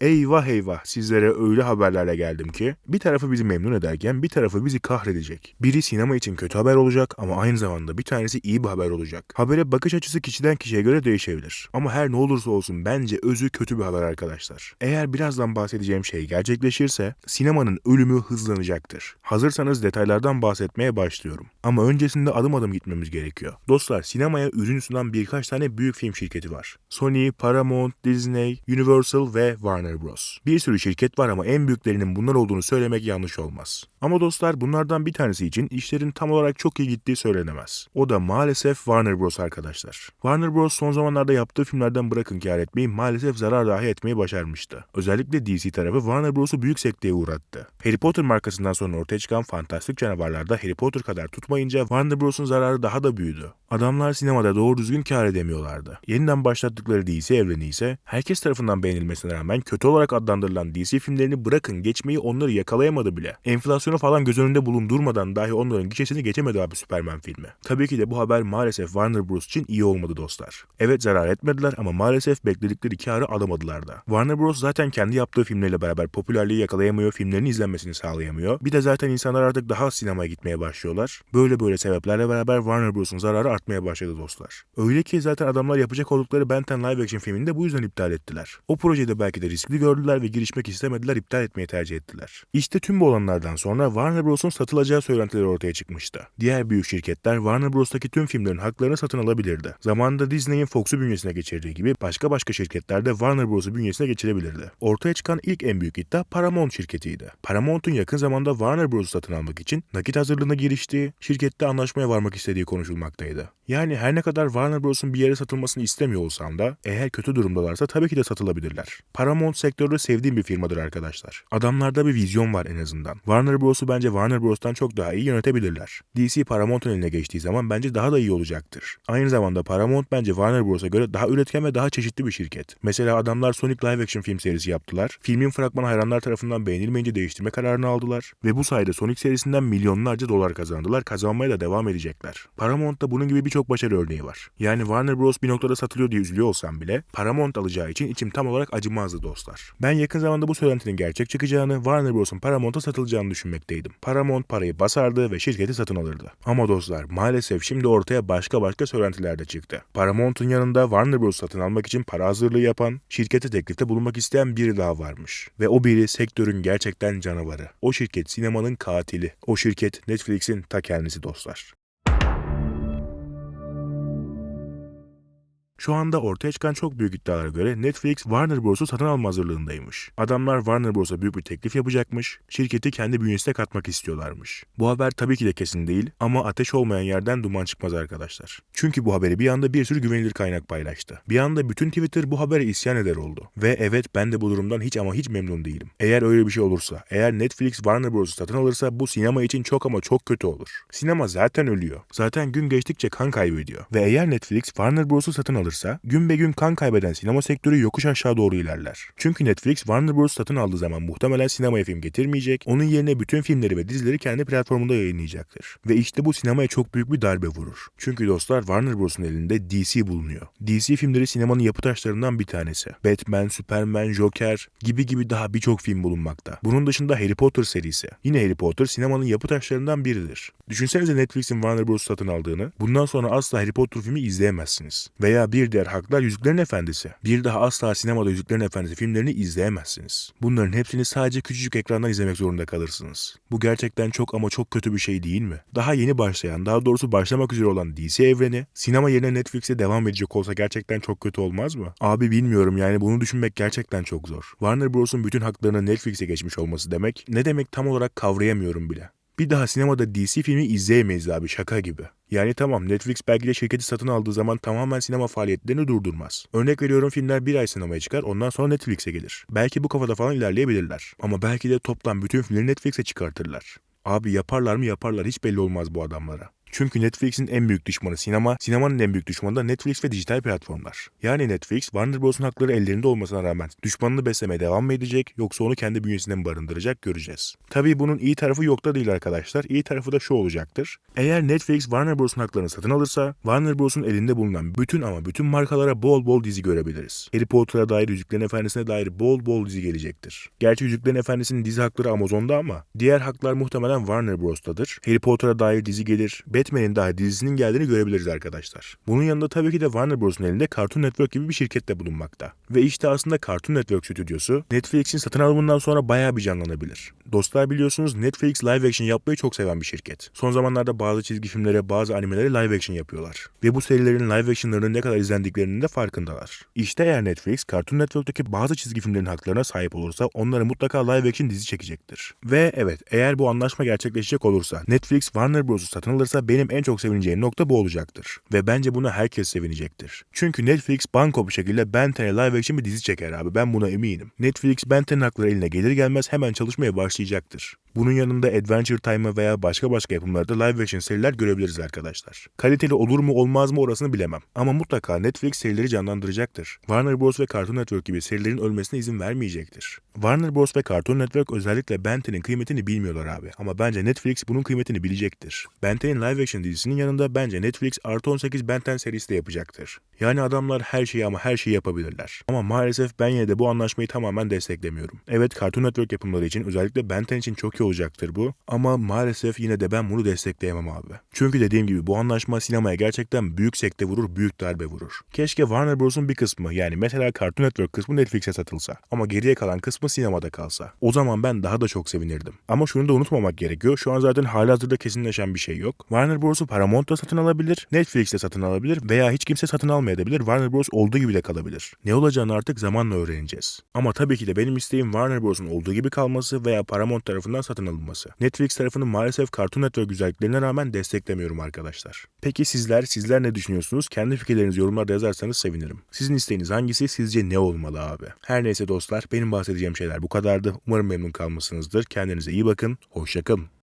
Eyvah eyvah sizlere öyle haberlerle geldim ki bir tarafı bizi memnun ederken bir tarafı bizi kahredecek. Biri sinema için kötü haber olacak ama aynı zamanda bir tanesi iyi bir haber olacak. Habere bakış açısı kişiden kişiye göre değişebilir. Ama her ne olursa olsun bence özü kötü bir haber arkadaşlar. Eğer birazdan bahsedeceğim şey gerçekleşirse sinemanın ölümü hızlanacaktır. Hazırsanız detaylardan bahsetmeye başlıyorum. Ama öncesinde adım adım gitmemiz gerekiyor. Dostlar sinemaya ürün sunan birkaç tane büyük film şirketi var. Sony, Paramount, Disney, Universal ve Warner Bros. Bir sürü şirket var ama en büyüklerinin bunlar olduğunu söylemek yanlış olmaz. Ama dostlar bunlardan bir tanesi için işlerin tam olarak çok iyi gittiği söylenemez. O da maalesef Warner Bros arkadaşlar. Warner Bros son zamanlarda yaptığı filmlerden bırakın kar etmeyi maalesef zarar dahi etmeyi başarmıştı. Özellikle DC tarafı Warner Bros'u büyük sekteye uğrattı. Harry Potter markasından sonra ortaya çıkan fantastik canavarlarda Harry Potter kadar tutmayınca Warner Bros'un zararı daha da büyüdü. Adamlar sinemada doğru düzgün kar edemiyorlardı. Yeniden başlattıkları DC evreni ise herkes tarafından beğenilmesine rağmen kötü olarak adlandırılan DC filmlerini bırakın geçmeyi onları yakalayamadı bile. Enflasyonu falan göz önünde bulundurmadan dahi onların gişesini geçemedi abi Superman filmi. Tabii ki de bu haber maalesef Warner Bros için iyi olmadı dostlar. Evet zarar etmediler ama maalesef bekledikleri karı alamadılar da. Warner Bros zaten kendi yaptığı filmleriyle beraber popülerliği yakalayamıyor, filmlerin izlenmesini sağlayamıyor. Bir de zaten insanlar artık daha az sinemaya gitmeye başlıyorlar. Böyle böyle sebeplerle beraber Warner Bros'un zararı artmaya başladı dostlar. Öyle ki zaten adamlar yapacak oldukları Ben 10 live action filmini de bu yüzden iptal ettiler. O projeyi de belki de riskli gördüler ve girişmek istemediler, iptal etmeyi tercih ettiler. İşte tüm bu olanlardan sonra Warner Bros'un satılacağı söylentileri ortaya çıkmıştı. Diğer büyük şirketler Warner Bros'taki tüm filmlerin haklarını satın alabilirdi. Zamanında Disney'in Fox'u bünyesine geçirdiği gibi başka başka şirketler de Warner Bros'u bünyesine geçirebilirdi. Ortaya çıkan ilk en büyük iddia Paramount şirketiydi. Paramount'un yakın zamanda Warner Bros'u satın almak için nakit hazırlığına giriştiği, şirkette anlaşmaya varmak istediği konuşulmaktaydı. Yani her ne kadar Warner Bros'un bir yere satılmasını istemiyor olsam da eğer kötü durumdalarsa tabii ki de satılabilirler. Paramount sektörde sevdiğim bir firmadır arkadaşlar. Adamlarda bir vizyon var en azından. Warner Bros'u bence Warner Bros'tan çok daha iyi yönetebilirler. DC Paramount'un eline geçtiği zaman bence daha da iyi olacaktır. Aynı zamanda Paramount bence Warner Bros'a göre daha üretken ve daha çeşitli bir şirket. Mesela adamlar Sonic live action film serisi yaptılar. Filmin fragmanı hayranlar tarafından beğenilmeyince değiştirme kararını aldılar ve bu sayede Sonic serisinden milyonlarca dolar kazandılar. Kazanmaya da devam edecekler. Paramount'ta bunun gibi birçok başarı örneği var. Yani Warner Bros bir noktada satılıyor diye üzülüyor olsam bile Paramount alacağı için içim tam olarak acımazdı dostlar. Ben yakın zamanda bu söylentinin gerçek çıkacağını, Warner Bros'un Paramount'a satılacağını düşünmekteydim. Paramount parayı basardı ve şirketi satın alırdı. Ama dostlar maalesef şimdi ortaya başka başka söylentiler de çıktı. Paramount'un yanında Warner Bros satın almak için para hazırlığı yapan, şirkete teklifte bulunmak isteyen biri daha varmış. Ve o biri sektörün gerçekten canavarı. O şirket sinemanın katili. O şirket Netflix'in ta kendisi dostlar. Şu anda ortaya çıkan çok büyük iddialara göre Netflix Warner Bros'u satın alma hazırlığındaymış. Adamlar Warner Bros'a büyük bir teklif yapacakmış, şirketi kendi bünyesine katmak istiyorlarmış. Bu haber tabii ki de kesin değil ama ateş olmayan yerden duman çıkmaz arkadaşlar. Çünkü bu haberi bir anda bir sürü güvenilir kaynak paylaştı. Bir anda bütün Twitter bu habere isyan eder oldu. Ve evet ben de bu durumdan hiç ama hiç memnun değilim. Eğer öyle bir şey olursa, eğer Netflix Warner Bros'u satın alırsa bu sinema için çok ama çok kötü olur. Sinema zaten ölüyor. Zaten gün geçtikçe kan kaybediyor. Ve eğer Netflix Warner Bros'u satın alırsa gün be gün kan kaybeden sinema sektörü yokuş aşağı doğru ilerler. Çünkü Netflix Warner Bros satın aldığı zaman muhtemelen sinemaya film getirmeyecek, onun yerine bütün filmleri ve dizileri kendi platformunda yayınlayacaktır. Ve işte bu sinemaya çok büyük bir darbe vurur. Çünkü dostlar Warner Bros'un elinde DC bulunuyor. DC filmleri sinemanın yapı taşlarından bir tanesi. Batman, Superman, Joker gibi gibi daha birçok film bulunmakta. Bunun dışında Harry Potter serisi. Yine Harry Potter sinemanın yapı taşlarından biridir. Düşünsenize Netflix'in Warner Bros satın aldığını, bundan sonra asla Harry Potter filmi izleyemezsiniz. Veya bir diğer haklar Yüzüklerin Efendisi. Bir daha asla sinemada Yüzüklerin Efendisi filmlerini izleyemezsiniz. Bunların hepsini sadece küçücük ekrandan izlemek zorunda kalırsınız. Bu gerçekten çok ama çok kötü bir şey değil mi? Daha yeni başlayan, daha doğrusu başlamak üzere olan DC evreni, sinema yerine Netflix'e devam edecek olsa gerçekten çok kötü olmaz mı? Abi bilmiyorum yani bunu düşünmek gerçekten çok zor. Warner Bros'un bütün haklarının Netflix'e geçmiş olması demek, ne demek tam olarak kavrayamıyorum bile. Bir daha sinemada DC filmi izleyemeyiz abi şaka gibi. Yani tamam Netflix belki de şirketi satın aldığı zaman tamamen sinema faaliyetlerini durdurmaz. Örnek veriyorum filmler bir ay sinemaya çıkar ondan sonra Netflix'e gelir. Belki bu kafada falan ilerleyebilirler. Ama belki de toplam bütün filmleri Netflix'e çıkartırlar. Abi yaparlar mı yaparlar hiç belli olmaz bu adamlara. Çünkü Netflix'in en büyük düşmanı sinema, sinemanın en büyük düşmanı da Netflix ve dijital platformlar. Yani Netflix, Warner Bros'un hakları ellerinde olmasına rağmen düşmanını beslemeye devam mı edecek yoksa onu kendi bünyesinde mi barındıracak göreceğiz. Tabii bunun iyi tarafı yok da değil arkadaşlar. İyi tarafı da şu olacaktır. Eğer Netflix Warner Bros'un haklarını satın alırsa Warner Bros'un elinde bulunan bütün ama bütün markalara bol bol dizi görebiliriz. Harry Potter'a dair, Yüzüklerin Efendisi'ne dair bol bol dizi gelecektir. Gerçi Yüzüklerin Efendisi'nin dizi hakları Amazon'da ama diğer haklar muhtemelen Warner Bros'tadır. Harry Potter'a dair dizi gelir. Batman'in dahi dizisinin geldiğini görebiliriz arkadaşlar. Bunun yanında tabii ki de Warner Bros'un elinde Cartoon Network gibi bir şirket de bulunmakta. Ve işte aslında Cartoon Network stüdyosu Netflix'in satın alımından sonra bayağı bir canlanabilir. Dostlar biliyorsunuz Netflix live action yapmayı çok seven bir şirket. Son zamanlarda bazı çizgi filmlere, bazı animelere live action yapıyorlar. Ve bu serilerin live actionlarının ne kadar izlendiklerinin de farkındalar. İşte eğer Netflix Cartoon Network'taki bazı çizgi filmlerin haklarına sahip olursa onlara mutlaka live action dizi çekecektir. Ve evet eğer bu anlaşma gerçekleşecek olursa Netflix Warner Bros'u satın alırsa benim en çok sevineceğim nokta bu olacaktır. Ve bence buna herkes sevinecektir. Çünkü Netflix banko bir şekilde Ben 10'e live action bir dizi çeker abi ben buna eminim. Netflix Ben 10'in hakları eline gelir gelmez hemen çalışmaya başlayacaktır. Bunun yanında Adventure Time'ı veya başka başka yapımlarda live action seriler görebiliriz arkadaşlar. Kaliteli olur mu olmaz mı orasını bilemem. Ama mutlaka Netflix serileri canlandıracaktır. Warner Bros. ve Cartoon Network gibi serilerin ölmesine izin vermeyecektir. Warner Bros. ve Cartoon Network özellikle Ben 10'in kıymetini bilmiyorlar abi. Ama bence Netflix bunun kıymetini bilecektir. Ben 10'in live action dizisinin yanında bence Netflix artı 18 Ben 10 serisi de yapacaktır. Yani adamlar her şeyi ama her şeyi yapabilirler. Ama maalesef ben yine de bu anlaşmayı tamamen desteklemiyorum. Evet Cartoon Network yapımları için özellikle Ben 10 için çok iyi olacaktır bu. Ama maalesef yine de ben bunu destekleyemem abi. Çünkü dediğim gibi bu anlaşma sinemaya gerçekten büyük sekte vurur, büyük darbe vurur. Keşke Warner Bros'un bir kısmı yani mesela Cartoon Network kısmı Netflix'e satılsa. Ama geriye kalan kısmı sinemada kalsa. O zaman ben daha da çok sevinirdim. Ama şunu da unutmamak gerekiyor. Şu an zaten halihazırda kesinleşen bir şey yok. Warner Bros'u Paramount da satın alabilir, Netflix de satın alabilir veya hiç kimse satın almayabilir. Warner Bros olduğu gibi de kalabilir. Ne olacağını artık zamanla öğreneceğiz. Ama tabii ki de benim isteğim Warner Bros'un olduğu gibi kalması veya Paramount tarafından satın alınması. Netflix tarafını maalesef Cartoon Network güzelliklerine rağmen desteklemiyorum arkadaşlar. Peki sizler, sizler ne düşünüyorsunuz? Kendi fikirlerinizi yorumlarda yazarsanız sevinirim. Sizin isteğiniz hangisi? Sizce ne olmalı abi? Her neyse dostlar, benim bahsedeceğim şeyler bu kadardı. Umarım memnun kalmışsınızdır. Kendinize iyi bakın. Hoşçakalın.